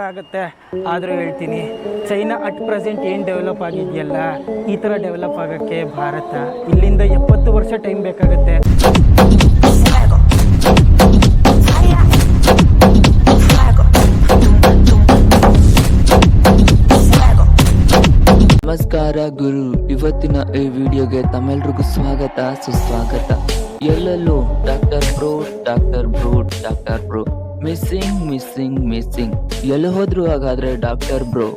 ಆಗುತ್ತೆ. ಆದರೂ ಹೇಳ್ತೀನಿ, ಚೈನಾ ಅಟ್ ಪ್ರೆಸೆಂಟ್ ಏನು ಡೆವಲಪ್ ಆಗಿದೆಯಲ್ಲ, ಈ ಥರ ಡೆವಲಪ್ ಆಗೋಕ್ಕೆ ಭಾರತ ಇಲ್ಲಿಂದ ಎಪ್ಪತ್ತು ವರ್ಷ ಟೈಮ್ ಬೇಕಾಗುತ್ತೆ. ನಮಸ್ಕಾರ ಗುರು, ಇವತ್ತಿನ ಈ ವಿಡಿಯೋಗೆ ತಮ್ಮೆಲ್ರಿಗೂ ಸ್ವಾಗತ, ಸುಸ್ವಾಗತ. ಎಲ್ಲೆಲ್ಲೂ doctor bro doctor bro doctor bro missing missing missing ಎಲ್ಲಿ ಹೋದ್ರು ಹಾಗಾದ್ರೆ ಡಾಕ್ಟರ್ ಬ್ರೋ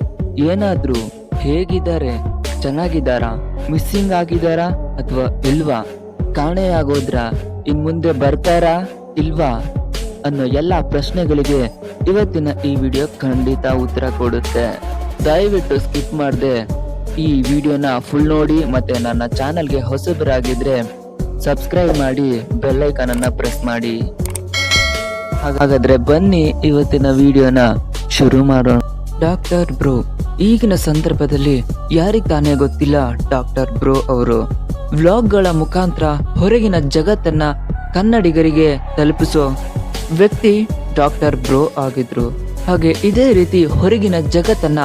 ಏನಾದ್ರು ಹೇಗಿದ್ದಾರೆ? ಚೆನ್ನಾಗಿದ್ದಾರಾ? ಮಿಸ್ಸಿಂಗ್ ಆಗಿದ್ದಾರಾ? ಅಥವಾ ಇಲ್ವಾ? ಕಾಣೆಯಾಗೋದ್ರ ಇನ್ ಮುಂದೆ ಬರ್ತಾರಾ? ಇಲ್ವಾ? ಅನ್ನೋ ಎಲ್ಲ ಪ್ರಶ್ನೆಗಳಿಗೆ ಇವತ್ತಿನ ಈ ವಿಡಿಯೋ ಖಂಡಿತ ಉತ್ತರ ಕೊಡುತ್ತೆ. ದಯವಿಟ್ಟು ಸ್ಕಿಪ್ ಮಾಡದೆ ಈ ವಿಡಿಯೋನ ಫುಲ್ ನೋಡಿ ಮತ್ತೆ ನನ್ನ ಚಾನಲ್ಗೆ ಹೊಸಬರಾಗಿದ್ರೆ ಸಬ್ಸ್ಕ್ರೈಬ್ ಮಾಡಿ ಬೆಲ್ ಐಕಾನ್ ಅನ್ನ ಪ್ರೆಸ್ ಮಾಡಿ. ಹಾಗಾದ್ರೆ ಬನ್ನಿ ಇವತ್ತಿನ ವಿಡಿಯೋನ ಶುರು ಮಾಡೋಣ. ಡಾಕ್ಟರ್ ಬ್ರೋ, ಈಗಿನ ಸಂದರ್ಭದಲ್ಲಿ ಯಾರಿಗ್ ತಾನೇ ಗೊತ್ತಿಲ್ಲ ಡಾಕ್ಟರ್ ಬ್ರೋ ಅವರು? ವ್ಲಾಗ್ಗಳ ಮುಖಾಂತರ ಹೊರಗಿನ ಜಗತ್ತನ್ನ ಕನ್ನಡಿಗರಿಗೆ ತಲುಪಿಸೋ ವ್ಯಕ್ತಿ ಡಾಕ್ಟರ್ ಬ್ರೋ ಆಗಿದ್ರು. ಹಾಗೆ ಇದೇ ರೀತಿ ಹೊರಗಿನ ಜಗತ್ತನ್ನ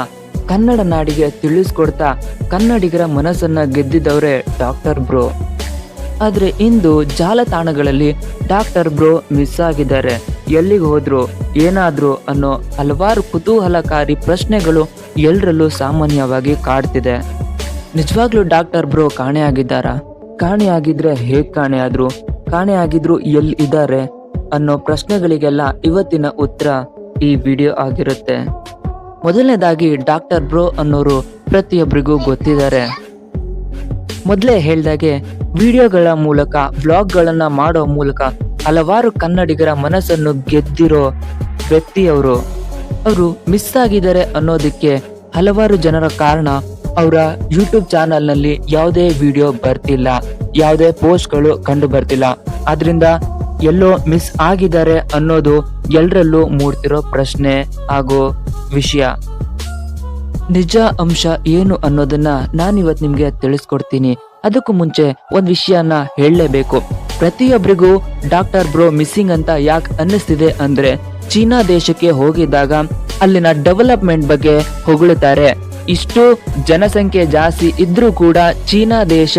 ಕನ್ನಡ ನಾಡಿಗೆ ತಿಳಿಸ್ಕೊಡ್ತಾ ಕನ್ನಡಿಗರ ಮನಸ್ಸನ್ನ ಗೆದ್ದಿದ್ದವರೇ ಡಾಕ್ಟರ್ ಬ್ರೋ. ಆದ್ರೆ ಇಂದು ಜಾಲತಾಣಗಳಲ್ಲಿ ಡಾಕ್ಟರ್ ಬ್ರೋ ಮಿಸ್ ಆಗಿದ್ದಾರೆ. ಎಲ್ಲಿಗೆ ಹೋದ್ರು ಏನಾದ್ರು ಅನ್ನೋ ಹಲವಾರು ಕುತೂಹಲಕಾರಿ ಪ್ರಶ್ನೆಗಳು ಎಲ್ಲರಲ್ಲೂ ಸಾಮಾನ್ಯವಾಗಿ ಕಾಡ್ತಿದೆ. ನಿಜವಾಗ್ಲೂ ಡಾಕ್ಟರ್ ಬ್ರೋ ಕಾಣೆ ಆಗಿದ್ದಾರಾ? ಕಾಣೆ ಆಗಿದ್ರೆ ಹೇಗ್ ಕಾಣೆಯಾದ್ರು ಕಾಣೆಯಾಗಿದ್ರು ಎಲ್ಲಿ ಇದ್ದಾರೆ ಅನ್ನೋ ಪ್ರಶ್ನೆಗಳಿಗೆಲ್ಲ ಇವತ್ತಿನ ಉತ್ತರ ಈ ವಿಡಿಯೋ ಆಗಿರುತ್ತೆ. ಮೊದಲನೇದಾಗಿ ಡಾಕ್ಟರ್ ಬ್ರೋ ಅನ್ನೋರು ಪ್ರತಿಯೊಬ್ಬರಿಗೂ ಗೊತ್ತಿದ್ದಾರೆ. ಮೊದಲೇ ಹೇಳ್ದಾಗೆ ವಿಡಿಯೋಗಳ ಮೂಲಕ, ವ್ಲಾಗ್ಗಳನ್ನು ಮಾಡೋ ಮೂಲಕ ಹಲವಾರು ಕನ್ನಡಿಗರ ಮನಸ್ಸನ್ನು ಗೆದ್ದಿರೋ ವ್ಯಕ್ತಿಯವರು. ಅವರು ಮಿಸ್ ಆಗಿದ್ದಾರೆ ಅನ್ನೋದಕ್ಕೆ ಹಲವಾರು ಜನರ ಕಾರಣ ಅವರ ಯೂಟ್ಯೂಬ್ ಚಾನಲ್ನಲ್ಲಿ ಯಾವುದೇ ವಿಡಿಯೋ ಬರ್ತಿಲ್ಲ. ಯಾವುದೇ ಪೋಸ್ಟ್ಗಳು ಕಂಡು ಬರ್ತಿಲ್ಲ. ಆದ್ರಿಂದ ಎಲ್ಲೋ ಮಿಸ್ ಆಗಿದ್ದಾರೆ ಅನ್ನೋದು ಎಲ್ಲರಲ್ಲೂ ಮೂಡ್ತಿರೋ ಪ್ರಶ್ನೆ ಹಾಗೂ ವಿಷಯ. ನಿಜ, ಅಂಶ ಏನು ಅನ್ನೋದನ್ನ ನಾನಿವತ್ ನಿಮ್ಗೆ ತಿಳಿಸ್ಕೊಡ್ತೀನಿ. ಅದಕ್ಕೂ ಮುಂಚೆ ಒಂದ್ ವಿಷಯನ ಹೇಳಲೇಬೇಕು. ಪ್ರತಿಯೊಬ್ಬರಿಗೂ ಡಾಕ್ಟರ್ ಬ್ರೋ ಮಿಸ್ಸಿಂಗ್ ಅಂತ ಯಾಕೆ ಅನ್ನಿಸ್ತಿದೆ ಅಂದ್ರೆ ಚೀನಾ ದೇಶಕ್ಕೆ ಹೋಗಿದ್ದಾಗ ಅಲ್ಲಿನ ಡೆವಲಪ್ಮೆಂಟ್ ಬಗ್ಗೆ ಹೊಗಳುತ್ತಾರೆ ಇಷ್ಟು ಜನಸಂಖ್ಯೆ ಜಾಸ್ತಿ ಇದ್ರೂ ಕೂಡ ಚೀನಾ ದೇಶ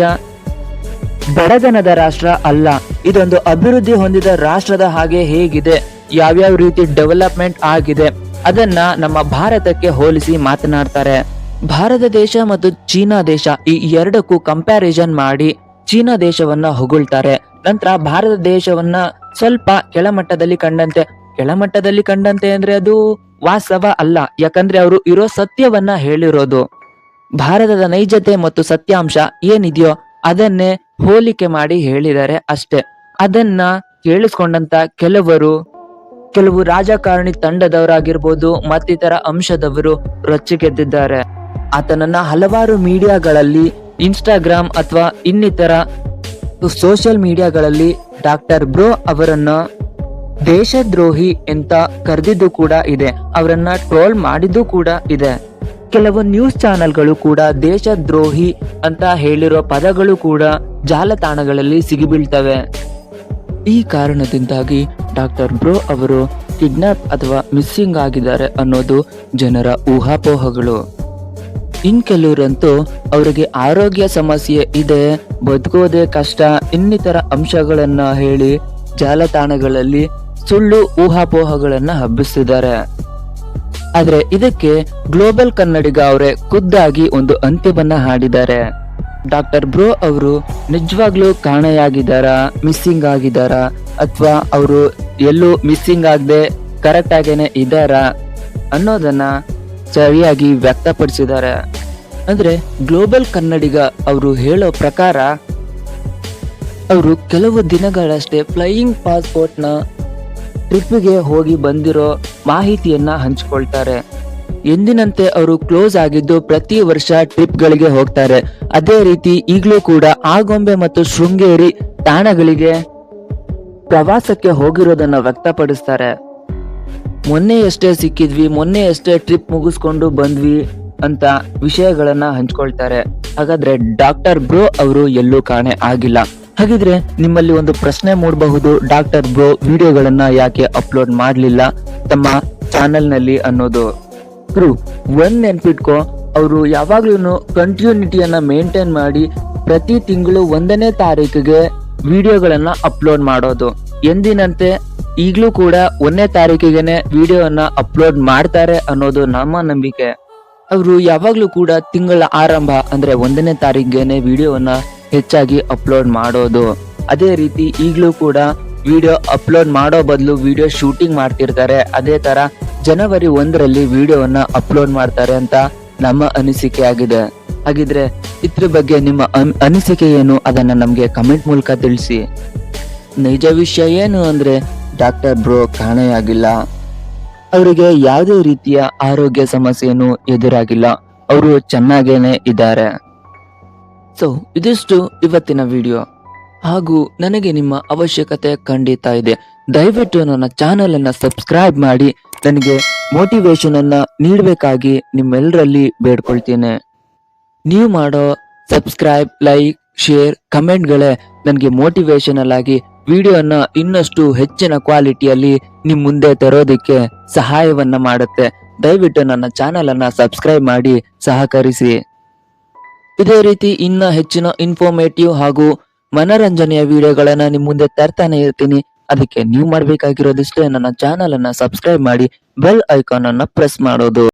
ಬಡತನದ ರಾಷ್ಟ್ರ ಅಲ್ಲ. ಇದೊಂದು ಅಭಿವೃದ್ಧಿ ಹೊಂದಿದ ರಾಷ್ಟ್ರದ ಹಾಗೆ ಹೇಗಿದೆ. ಯಾವ್ಯಾವ ರೀತಿ ಡೆವಲಪ್ಮೆಂಟ್ ಆಗಿದೆ. ಅದನ್ನ ನಮ್ಮ ಭಾರತಕ್ಕೆ ಹೋಲಿಸಿ ಮಾತನಾಡ್ತಾರೆ. ಭಾರತ ದೇಶ ಮತ್ತು ಚೀನಾ ದೇಶ ಈ ಎರಡಕ್ಕೂ ಕಂಪ್ಯಾರಿಸನ್ ಮಾಡಿ ಚೀನಾ ದೇಶವನ್ನ ಹೊಗಳ್ತಾರೆ. ನಂತರ ಭಾರತ ದೇಶವನ್ನ ಸ್ವಲ್ಪ ಕೆಳಮಟ್ಟದಲ್ಲಿ ಕಂಡಂತೆ. ಕೆಳಮಟ್ಟದಲ್ಲಿ ಕಂಡಂತೆ ಅಂದ್ರೆ ಅದು ವಾಸ್ತವ ಅಲ್ಲ. ಯಾಕಂದ್ರೆ ಅವರು ಇರೋ ಸತ್ಯವನ್ನ ಹೇಳಿರೋದು. ಭಾರತದ ನೈಜತೆ ಮತ್ತು ಸತ್ಯಾಂಶ ಏನಿದೆಯೋ ಅದನ್ನೇ ಹೋಲಿಕೆ ಮಾಡಿ ಹೇಳಿದ್ದಾರೆ ಅಷ್ಟೇ. ಅದನ್ನ ಕೇಳಿಸ್ಕೊಂಡಂತ ಕೆಲವರು, ಕೆಲವು ರಾಜಕಾರಣಿ ತಂಡದವರಾಗಿರ್ಬೋದು ಮತ್ತಿತರ ಅಂಶದವರು ರೊಚ್ಚಿಗೆದ್ದಿದ್ದಾರೆ. ಆತನನ್ನ ಹಲವಾರು ಮೀಡಿಯಾಗಳಲ್ಲಿ ಇನ್ಸ್ಟಾಗ್ರಾಮ್ ಅಥವಾ ಇನ್ನಿತರ ಸೋಷಿಯಲ್ ಮೀಡಿಯಾಗಳಲ್ಲಿ ಡಾಕ್ಟರ್ ಬ್ರೋ ಅವರನ್ನ ದೇಶದ್ರೋಹಿ ಅಂತ ಕರೆದಿದ್ದು ಕೂಡ ಇದೆ. ಅವರನ್ನ ಟ್ರೋಲ್ ಮಾಡಿದ್ದು ಕೂಡ ಇದೆ. ಕೆಲವು ನ್ಯೂಸ್ ಚಾನೆಲ್ಗಳು ಕೂಡ ದೇಶದ್ರೋಹಿ ಅಂತ ಹೇಳಿರೋ ಪದಗಳು ಕೂಡ ಜಾಲತಾಣಗಳಲ್ಲಿ ಸಿಗಿಬೀಳ್ತವೆ. ಈ ಕಾರಣದಿಂದಾಗಿ ಡಾಕ್ಟರ್ ಬ್ರೋ ಅವರು ಕಿಡ್ನಾಪ್ ಅಥವಾ ಮಿಸ್ಸಿಂಗ್ ಆಗಿದ್ದಾರೆ ಅನ್ನೋದು ಜನರ ಊಹಾಪೋಹಗಳು. ಇನ್ ಕೆಲವರಂತೂ ಅವರಿಗೆ ಆರೋಗ್ಯ ಸಮಸ್ಯೆ ಇದೆ ಬದುಕೋದೇ ಕಷ್ಟ, ಇನ್ನಿತರ ಅಂಶಗಳನ್ನ ಹೇಳಿ ಜಾಲತಾಣಗಳಲ್ಲಿ ಸುಳ್ಳು ಊಹಾಪೋಹಗಳನ್ನ ಹಬ್ಬಿಸಿದ್ದಾರೆ ಆದ್ರೆ ಇದಕ್ಕೆ ಗ್ಲೋಬಲ್ ಕನ್ನಡಿಗ ಅವರೇ ಖುದ್ದಾಗಿ ಒಂದು ಅಂತ್ಯವನ್ನ ಹಾಡಿದ್ದಾರೆ. ಡಾಕ್ಟರ್ ಬ್ರೋ ಅವರು ನಿಜವಾಗ್ಲೂ ಕಾಣೆಯಾಗಿದ್ದಾರಾ, ಮಿಸ್ಸಿಂಗ್ ಆಗಿದ್ದಾರಾ, ಅಥವಾ ಅವರು ಎಲ್ಲೂ ಮಿಸ್ಸಿಂಗ್ ಆಗದೆ ಕರೆಕ್ಟ್ ಆಗೇನೆ ಇದ್ದಾರಾ ಅನ್ನೋದನ್ನ ಸರಿಯಾಗಿ ವ್ಯಕ್ತಪಡಿಸಿದ್ದಾರೆ. ಅಂದ್ರೆ ಗ್ಲೋಬಲ್ ಕನ್ನಡಿಗ ಅವರು ಹೇಳೋ ಪ್ರಕಾರ ಅವರು ಕೆಲವು ದಿನಗಳಷ್ಟೇ ಫ್ಲೈಯಿಂಗ್ ಪಾಸ್ಪೋರ್ಟ್ನ ಟ್ರಿಪ್ಗೆ ಹೋಗಿ ಬಂದಿರೋ ಮಾಹಿತಿಯನ್ನ ಹಂಚಿಕೊಳ್ತಾರೆ. ಎಂದಿನಂತೆ ಅವರು ಕ್ಲೋಸ್ ಆಗಿದ್ದು ಪ್ರತಿ ವರ್ಷ ಟ್ರಿಪ್ಗಳಿಗೆ ಹೋಗ್ತಾರೆ. ಅದೇ ರೀತಿ ಈಗಲೂ ಕೂಡ ಆಗೊಂಬೆ ಮತ್ತು ಶೃಂಗೇರಿ ತಾಣಗಳಿಗೆ ಪ್ರವಾಸಕ್ಕೆ ಹೋಗಿರೋದನ್ನ ವ್ಯಕ್ತಪಡಿಸ್ತಾರೆ. ಮೊನ್ನೆಯಷ್ಟೇ ಸಿಕ್ಕಿದ್ವಿ, ಮೊನ್ನೆಯಷ್ಟೇ ಟ್ರಿಪ್ ಮುಗಿಸ್ಕೊಂಡು ಬಂದ್ವಿ. ಅಂತ ವಿಷಯಗಳನ್ನ ಹಂಚ್ಕೊಳ್ತಾರೆ. ಹಾಗಾದ್ರೆ ಡಾಕ್ಟರ್ ಬ್ರೋ ಅವರು ಎಲ್ಲೂ ಕಾಣೆ ಆಗಿಲ್ಲ. ಹಾಗಿದ್ರೆ ನಿಮ್ಮಲ್ಲಿ ಒಂದು ಪ್ರಶ್ನೆ ಮೂಡಬಹುದು, ಡಾಕ್ಟರ್ ಬ್ರೋ ವಿಡಿಯೋಗಳನ್ನ ಯಾಕೆ ಅಪ್ಲೋಡ್ ಮಾಡಲಿಲ್ಲ ತಮ್ಮ ಚಾನೆಲ್ನಲ್ಲಿ ಅನ್ನೋದು ಒಂದ್ ನೆನ್ಪಿಟ್ಕೋ, ಅವರು ಯಾವಾಗ್ಲೂ ಕಂಟಿನ್ಯೂಟಿಯನ್ನ ಮೇಂಟೈನ್ ಮಾಡಿ ಪ್ರತಿ ತಿಂಗಳು ಒಂದನೇ ತಾರೀಕಿಗೆ ವಿಡಿಯೋಗಳನ್ನ ಅಪ್ಲೋಡ್ ಮಾಡೋದು. ಎಂದಿನಂತೆ ಈಗಲೂ ಕೂಡ ಒಂದನೇ ತಾರೀಕಿಗೆನೆ ವಿಡಿಯೋವನ್ನ ಅಪ್ಲೋಡ್ ಮಾಡ್ತಾರೆ ಅನ್ನೋದು ನಮ್ಮ ನಂಬಿಕೆ. ಅವರು ಯಾವಾಗ್ಲೂ ಕೂಡ ತಿಂಗಳ ಆರಂಭ ಅಂದ್ರೆ ಒಂದನೇ ತಾರೀಕಿಗೆನೆ ವಿಡಿಯೋವನ್ನ ಹೆಚ್ಚಾಗಿ ಅಪ್ಲೋಡ್ ಮಾಡೋದು. ಅದೇ ರೀತಿ ಈಗಲೂ ಕೂಡ ವಿಡಿಯೋ ಅಪ್ಲೋಡ್ ಮಾಡೋ ಬದಲು ವಿಡಿಯೋ ಶೂಟಿಂಗ್ ಮಾಡ್ತಿರ್ತಾರೆ. ಅದೇ ತರ ಜನವರಿ ಒಂದರಲ್ಲಿ ವಿಡಿಯೋವನ್ನ ಅಪ್ಲೋಡ್ ಮಾಡ್ತಾರೆ ಅಂತ ನಮ್ಮ ಅನಿಸಿಕೆ ಆಗಿದೆ. ಹಾಗಿದ್ರೆ ಇದ್ರ ಬಗ್ಗೆ ನಿಮ್ಮ ಅನ್- ಅನಿಸಿಕೆ ಏನು? ಅದನ್ನ ನಮಗೆ ಕಮೆಂಟ್ ಮೂಲಕ ತಿಳಿಸಿ. ನಿಜ ವಿಷಯ ಏನು ಅಂದ್ರೆ ಡಾಕ್ಟರ್ ಬ್ರೋ ಕಾಣೆಯಾಗಿಲ್ಲ. ಅವರಿಗೆ ಯಾವುದೇ ರೀತಿಯ ಆರೋಗ್ಯ ಸಮಸ್ಯೆಯನ್ನು ಎದುರಾಗಿಲ್ಲ. ಅವರು ಚೆನ್ನಾಗೇನೆ ಇದ್ದಾರೆ. ಸೊ ಇದಿಷ್ಟು ಇವತ್ತಿನ ವಿಡಿಯೋ ಹಾಗೂ ನನಗೆ ನಿಮ್ಮ ಅವಶ್ಯಕತೆ ಖಂಡಿತ ಇದೆ. ದಯವಿಟ್ಟು ನನ್ನ ಚಾನೆಲ್ ಅನ್ನ ಸಬ್ಸ್ಕ್ರೈಬ್ ಮಾಡಿ. ನನಗೆ ಮೋಟಿವೇಶನ್ ಅನ್ನ ನೀಡಬೇಕಾಗಿ ನಿಮ್ಮೆಲ್ಲರಲ್ಲಿ ಬೇಡ್ಕೊಳ್ತೀನಿ. ನೀವು ಮಾಡೋ ಸಬ್ಸ್ಕ್ರೈಬ್ ಲೈಕ್ ಶೇರ್ ಕಮೆಂಟ್ಗಳೇ ನನಗೆ ಮೋಟಿವೇಶನಲ್ ಆಗಿ ವಿಡಿಯೋನ ಇನ್ನಷ್ಟು ಹೆಚ್ಚಿನ ಕ್ವಾಲಿಟಿಯಲ್ಲಿ ನಿಮ್ ಮುಂದೆ ತರೋದಿಕ್ಕೆ ಸಹಾಯವನ್ನ ಮಾಡುತ್ತೆ. ದಯವಿಟ್ಟು ನನ್ನ ಚಾನೆಲ್ ಅನ್ನ ಸಬ್ಸ್ಕ್ರೈಬ್ ಮಾಡಿ ಸಹಕರಿಸಿ. ಇದೇ ರೀತಿ ಇನ್ನ ಹೆಚ್ಚಿನ ಇನ್ಫಾರ್ಮೇಟಿವ್ ಹಾಗೂ ಮನರಂಜನೆಯ ವಿಡಿಯೋಗಳನ್ನ ನಿಮ್ ಮುಂದೆ ತರ್ತಾನೆ ಇರ್ತೀನಿ. ಅದಕ್ಕೆ ನೀವು ಮಾಡಬೇಕಾಗಿರೋದಿಷ್ಟೇ ನನ್ನ ಚಾನೆಲ್ ಅನ್ನ ಸಬ್ಸ್ಕ್ರೈಬ್ ಮಾಡಿ, ಬೆಲ್ ಐಕಾನ್ ಅನ್ನ ಪ್ರೆಸ್ ಮಾಡೋದು.